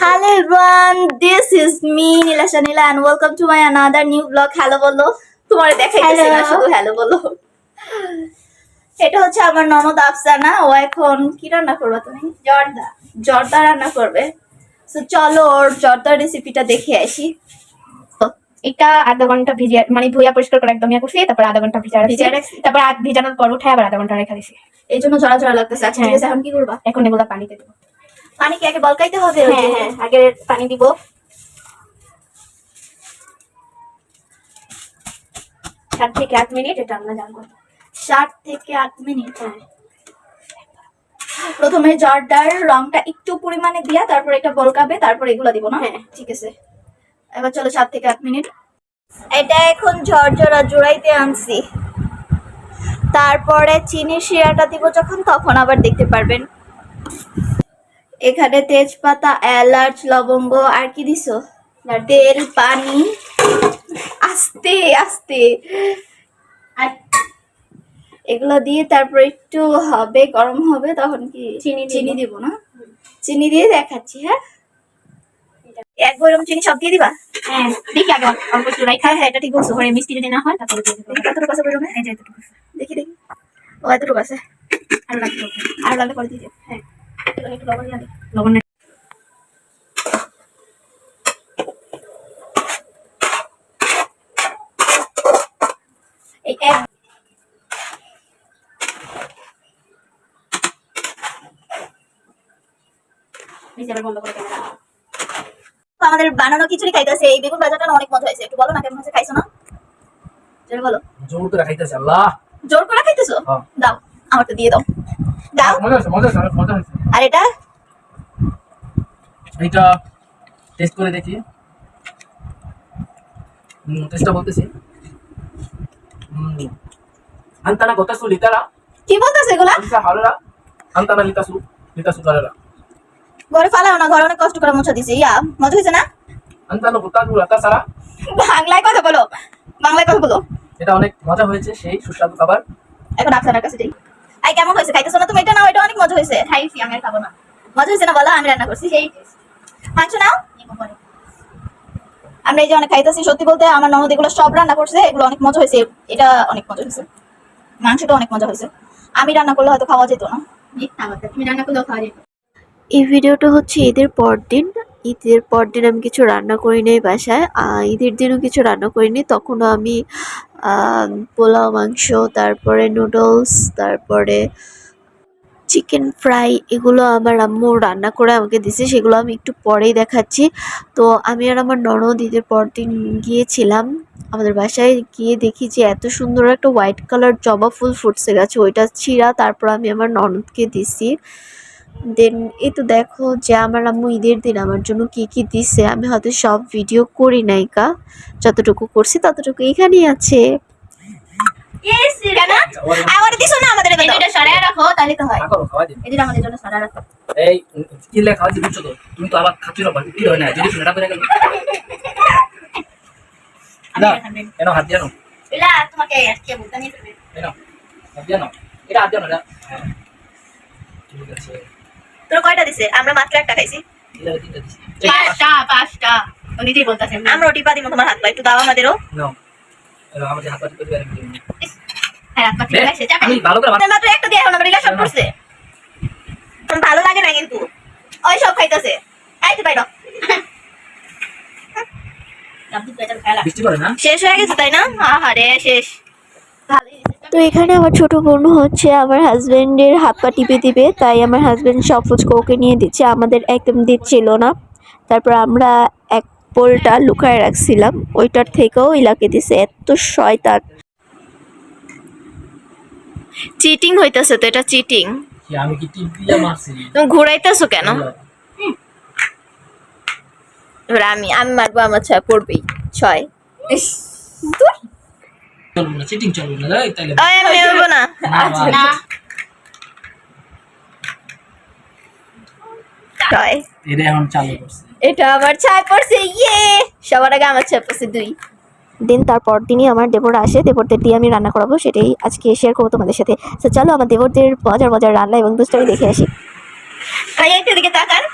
Hello everyone, this is me Nilasha Nila and welcome to my another new vlog. Hello বলো তোমার দেখাইতেছি না. শুধু হ্যালো বলো এটা হচ্ছে আমার ননদ আফসানা। ও এখন কি রান্না করবে তুমি? জর্দা। জর্দা রান্না করবে। তো চলো ওর জর্দা রেসিপিটা দেখে আসি। এটা আধা ঘণ্টা ভিজিয়ে মানে ধুইয়া পরিষ্কার করে একদম ইয়া করছি তারপর আধা ঘণ্টা ভিজা রাখছি? তারপর ভিজানোর পর উঠে আবার আধা ঘণ্টা রেখে দিছি। এই জন্য জড়া জড়া লাগতেছে। আচ্ছা আছে এখন কি করবা? এখন এগুলো পানিতে দেবো। পানি কি আগে বলকাইতে হবে? হ্যাঁ হ্যাঁ। আগে পানি দিব। সাত থেকে আট মিনিট এটা আমরা জানব। ষাট থেকে আট মিনিট প্রথমে জর্দার রংটা একটু পরিমাণে দিয়া তারপর এটা বলকাবে তারপর এগুলো দিব না? হ্যাঁ। ঠিক আছে। এবার চলো সাত থেকে আট মিনিট। এটা এখন ঝরঝরা জোড়াইতে আনছি। তারপরে চিনি শিরাটা দিব যখন তখন আবার দেখতে পারবেন। এখানে তেজপাতা এলাচ লবঙ্গ আর কি দিছো? তেল পানি। আস্তে আস্তে। আর এগুলো দিয়ে তারপর একটু হবে গরম হবে তখন কি চিনি চিনি দিব। না? চিনি দিয়ে দেখাচ্ছি হ্যাঁ? এক চিনি সব দিয়ে দিবা? হ্যাঁ দেখি আগে অল্প একটু রাখা হ্যাঁ হ্যাঁ এটা ঠিক বলছো। মিষ্টি যদি না হয় তারপরে দেখি কতটুকু আছে ও এতটুকু আছে। আর লাগবে। আর লাগলে করে দিয়ে হ্যাঁ। লবণ তো আমাদের বানানো খিচুড়ি খাইতেছে এই বেগুন ভাজাটা অনেক মজা হয়েছে। একটু বলো না কেমন হয়েছে খাইছো না? জোরে বলো। জোর করে খাইতেছে আল্লাহ। জোর করে খাইতেছো? হ্যাঁ। দাও আমারটা দিয়ে দাও। দাও। মজা হয়েছে মজা হয়েছে মজা হয়েছে। আর এটা? এইটা টেস্ট করে দেখি। হুম টেস্টটা বলতেছি। হুম। আন্তানা গোতাসু লিতারা কি বলতেছে এগুলা? আনসা হালরা আন্তানা লিতাসু লিতাসু কারারা ঘরে ফালাও না ঘরে অনেক কষ্ট করে মুছা দিছি। ইয়া মজা হয়েছে না? আন্তানা গোতাসু লাতাসারা বাংলায় কথা বলো। বাংলায় কথা বলো। এটা অনেক মজা হয়েছে সেই সুস্বাদু খাবার। এখন আফসানার কাছে যাই। আই, কেমন হয়েছে? খাইতেছো না তুমি? এটা নাও, এটা অনেক মজা হয়েছে। খাইছি, আমি আর খাব না। মজা হয়েছে না? বলো, আমি রান্না করছি। সেই। মাংস নাও। আমরা এই যে অনেক খাইতেছি, সত্যি বলতে আমার ননদ এগুলো সব রান্না করছে, এগুলো অনেক মজা হয়েছে। এটা অনেক মজা হয়েছে। মাংসটা অনেক মজা হয়েছে। আমি রান্না করলে হয়তো খাওয়া যেত না। তুমি রান্না করলেও খাওয়া যেত এই ভিডিওটা হচ্ছে ঈদের পর দিন ঈদের পর দিন আমি কিছু রান্না করি নাই বাসায়। ঈদের দিনও কিছু রান্না করিনি। তখনও আমি পোলাও, মাংস, তারপরে নুডলস তারপরে চিকেন ফ্রাই এগুলো আমার আম্মু রান্না করে আমাকে দিছে সেগুলো আমি একটু পরেই দেখাচ্ছি। তো আমি আর আমার ননদ ঈদের পর দিন গিয়েছিলাম। আমাদের বাসায় গিয়ে দেখি যে এত সুন্দর একটা হোয়াইট কালার জবা ফুল ফুটছে গেছে। ওইটা ছিঁড়া, তারপর আমি আমার ননদকে দিছি। দেন এই তো দেখো যে আমার আম্মু ঈদের দিন আমার জন্য কি কি দিছে। আমি হয়তো সব ভিডিও করি নাই কা। যতটুকু করছি ততটুকু এখানেই আছে। কেন? দিছো না আমাদের এই সরায় রাখো তাহলে তো হয়। করো খাওয়া দিন এই দুইটা আমাদের জন্য সরায় রাখো। এই কি লে খাওয়া বুঝছ তো? তুমি তো আবার খাচ্ছ না কি হয় না। যদি ফেটা করে গেল না এনো হাত দিয়ে নাও তোমাকে আজকে বুঝতে নিয়ে এনো হাত দিয়ে নাও এটা হাত দিয়ে নাও হ্যাঁ। ঠিক আছে। তোর কয়টা দিছে? আমরা মাত্র একটা খাইছি। পাঁচটা পাঁচটা। ও নিজেই বলতেছে আমরা টিপা দিব তোমার হাত পা একটু দাও আমাদেরও। আমাদের হাত হ্যাঁ ভালো মাত্র একটা দিয়ে এখন আমরা রিলেশন করছে। ভালো লাগে না কিন্তু। ওই সব খাইতেছে। শেষ হয়ে গেছে তাই না? আহারে শেষ। তো এখানে আমার ছোট বোন হচ্ছে আমার হাজবেন্ডের হাত পা টিপে দিবে তাই আমার হাজবেন্ড সব ফুচকা ওকে নিয়ে দিচ্ছে। আমাদের একদম দিচ্ছিল না। তারপর আমরা এক পোলটা লুকায় রাখছিলাম। ওইটার থেকেও ইলাকে দিছে। এত শয়তান। চিটিং হইতাছে তো এটা চিটিং। আমি কি টিপ দিয়ে মারছি? তুমি ঘুরাইতেছো কেন? এবার আমি আমি মারবো আমার ছয় পড়বেই। ছয়। চলবো না চিটিং চলবো না এই ওই আমি নেব না। না, না এটা এখন চালু করছে। এটা আমার ছয় পড়ছে ইয়ে! সবার আগে আমার পড়ছে দুই। দেন তারপর দিনই আমার দেবর আসে দেবরদের দিয়ে আমি রান্না করাবো সেটাই আজকে শেয়ার করব তোমাদের সাথে। তো চলো আমার দেবরদের মজার মজার রান্না এবং দুষ্টামি দেখে আসি। ভাই একটু দিকে তাকান।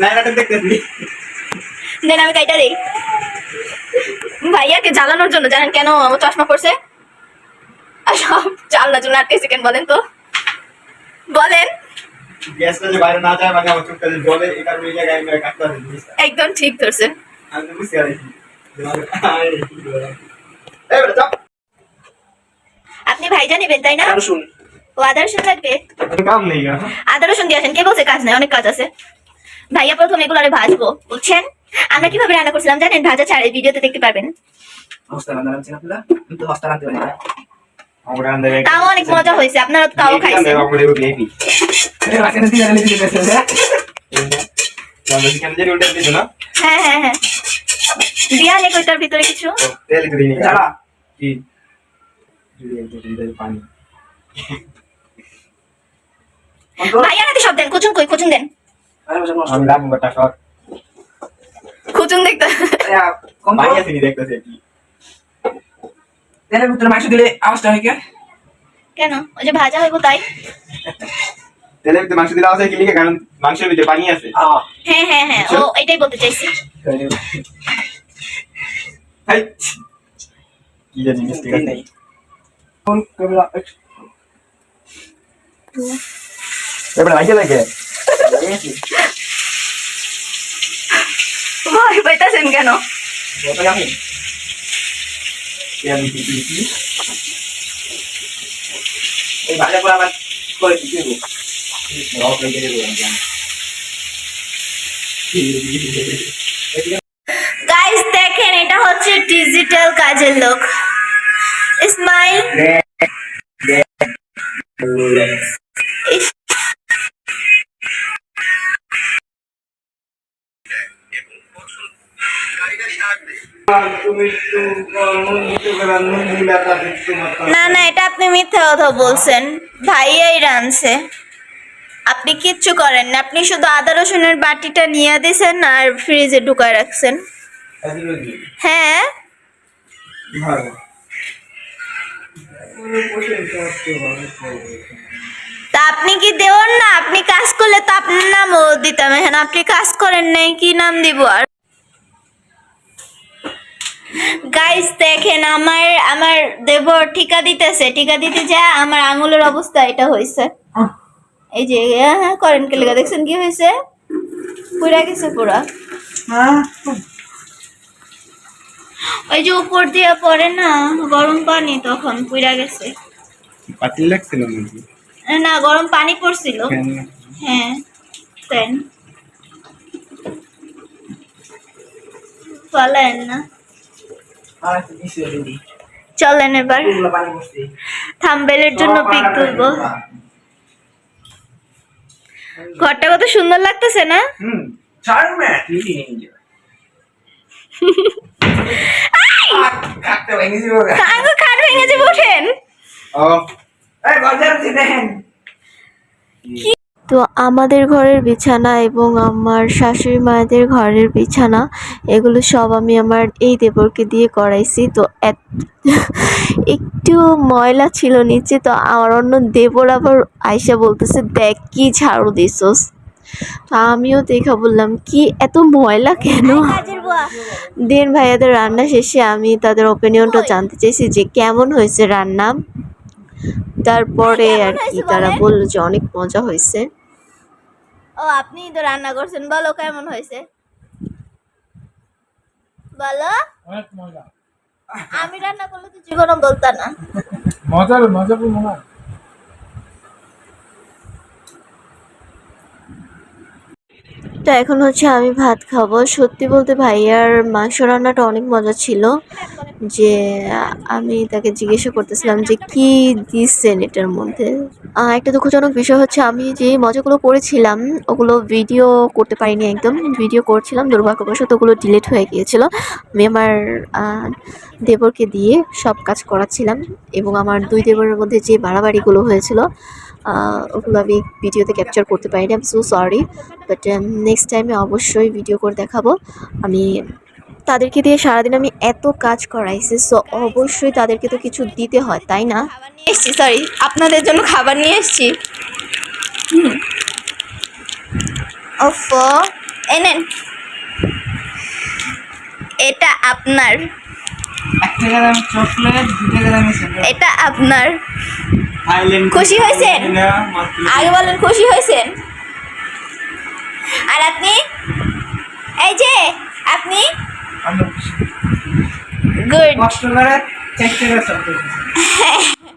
নাইরাটা দেখতেছি। দেন আমি কাইটা দেই। ভাইয়াকে জ্বালানোর জন্য জানেন কেন আমার চশমা পড়ছে আর সব চালনার জন্য আটকে সেকেন্ড বলেন তো? বলেন। গ্যাসটা যে বাইরে না যায় মানে একদম ঠিক ধরছে আপনি ভাইজা নেবেন তাই না? ও আদা রসুন লাগবে কাম নেই আদা রসুন দিয়ে আসেন কে বলছে কাজ নাই? অনেক কাজ আছে। ভাইয়া প্রথম এগুলো আরে ভাজবো বুঝছেন? আমরা কীভাবে রান্না করছিলাম জানেন? ভাজা ছাড়ে ভিডিওতে দেখতে পারবেন। তাও অনেক মজা হয়েছে। আপনারা তো তাও খাইছেন। হ্যাঁ হ্যাঁ হ্যাঁ। দিয়া নেই ওইটার ভিতরে কিছু? তেল দিই কি? যদি একটু দিই পানি। ভাইয়া নাতে সব দেন কুচুন কই কুচুন দেন। আমি লাভ বাটা কুচুন দেখতে নি দেখতেছি কি ভিতরে মাংস দিলে আওয়াজটা হয় কেন ওই যে ভাজা হইব তাই তেলের ভিতরে মাংস দিলে আছে কি লিখে কারণ মাংসের ভিতরে পানি আছে হ্যাঁ হ্যাঁ হ্যাঁ ও এটাই বলতে চাইছি হাই কি জানি মিস্টেক আছে নেই কোন ক্যামেরা এবারে লাগে লাগে ভয় পাইতাছেন কেন বলতে আমি তেল দিতে দিতে এই ভাজা করে আবার করে দিতে দেবো রক লেগে যাবে গাইস দেখেন এটা হচ্ছে ডিজিটাল কাজের লোক স্মাইল না না, এটা আপনি মিথ্যা কথা বলছেন। ভাইয়াই রানছে আপনি কিচ্ছু করেন না। আপনি শুধু আদা, রসুনের বাটিটা নিয়ে দিয়েছেন আর ফ্রিজে ঢুকায় রাখছেন। হ্যাঁ? তা আপনি কি দেওয়ার না? আপনি কাজ করলে তো আপনার নামও দিতাম। এখানে আপনি কাজ করেন নাই, কি নাম দিব আর? গাইস দেখেন আমার আমার দেবর ঠিকা দিতেছে। ঠিকা দিতে যা আমার আঙুলের অবস্থা এটা হয়েছে। এই যে হ্যাঁ হ্যাঁ করেন কে লেগে দেখছেন কি হয়েছে? পুরা গেছে পুরা। ওই যে উপর দিয়ে পড়ে না গরম পানি তখন পুরা গেছে। পাতিল লাগছিল নাকি? না গরম পানি পড়ছিল। হ্যাঁ ফ্যান। চলেন না আর একটু দিছি দিদি চলেন এবার। থাম্বেলের জন্য পিক তুলবো। ঘরটা কত সুন্দর লাগতেছে না? খাট ভেঙে যাবে ওঠেন তো আমাদের ঘরের বিছানা এবং আমার শাশুড়ি মায়েদের ঘরের বিছানা এগুলো সব আমি আমার এই দেবরকে দিয়ে করাইছি তো একটু ময়লা ছিল নিচে তো আমার অন্য দেবর আবার আয়সা বলতেছে দেখ কি ঝাড়ু দিছস। তো আমিও দেখা বললাম কি এত ময়লা কেন? দেন ভাইয়াদের রান্না শেষে আমি তাদের ওপিনিয়নটা জানতে চাইছি যে কেমন হয়েছে রান্না? তারপরে আর কি তারা বলল যে অনেক মজা হয়েছে। ও আপনি তো রান্না করছেন। বলো কেমন হয়েছে? বলো। আমি রান্না করলে তো জীবনও বলতা না। মজার মজা মনে হয়। তো এখন হচ্ছে আমি ভাত খাব। সত্যি বলতে ভাইয়ার মাংস রান্নাটা অনেক মজা ছিল। যে আমি তাকে জিজ্ঞাসা করতেছিলাম যে কি দিচ্ছেন এটার মধ্যে। একটা দুঃখজনক বিষয় হচ্ছে আমি যে মজাগুলো করেছিলাম ওগুলো ভিডিও করতে পারিনি একদম। ভিডিও করছিলাম, দুর্ভাগ্যবশত ওগুলো ডিলিট হয়ে গিয়েছিল। আমি আমার দেবরকে দিয়ে সব কাজ করাচ্ছিলাম এবং আমার দুই দেবরের মধ্যে যে বাড়াবাড়িগুলো হয়েছিল ওগুলো আমি ভিডিওতে ক্যাপচার করতে পারিনি। Um so sorry but next টাইমে অবশ্যই ভিডিও করে দেখাবো। আমি তাদেরকে দিয়ে সারাদিন আমি এত কাজ করাইছি সো অবশ্যই তাদেরকে তো কিছু দিতে হয় তাই না? নিয়ে এসছি সরি আপনাদের জন্য খাবার নিয়ে এসছি। ওফো নেন। এটা আপনার। এটা আপনার। খুশি হয়েছেন? আগে বলেন খুশি হয়েছেন? আর আপনি? এই যে আপনি। গুড কষ্ট করে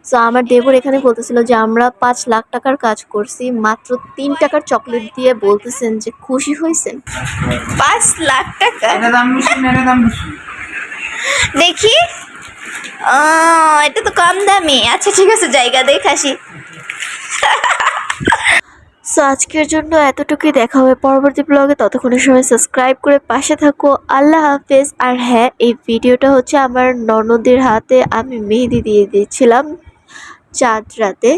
সো আমার দেবর এখানে বলতেছিল যে আমরা পাঁচ লাখ টাকার কাজ করছি মাত্র তিন টাকার চকলেট দিয়ে বলতেছেন যে খুশি হয়েছেন পাঁচ লাখ টাকা? দেখি। ও এটা তো কম দামি। আচ্ছা ঠিক আছে জায়গা দেখে আসি। সো আজকের জন্য এতটুকুই দেখা হবে পরবর্তী ব্লগে ততক্ষণের সময় সাবস্ক্রাইব করে পাশে থাকো। আল্লাহ হাফেজ। আর হ্যাঁ এই ভিডিওটা হচ্ছে আমার ননদের হাতে। আমি মেহেদি দিয়ে দিয়েছিলাম চাঁদ রাতে।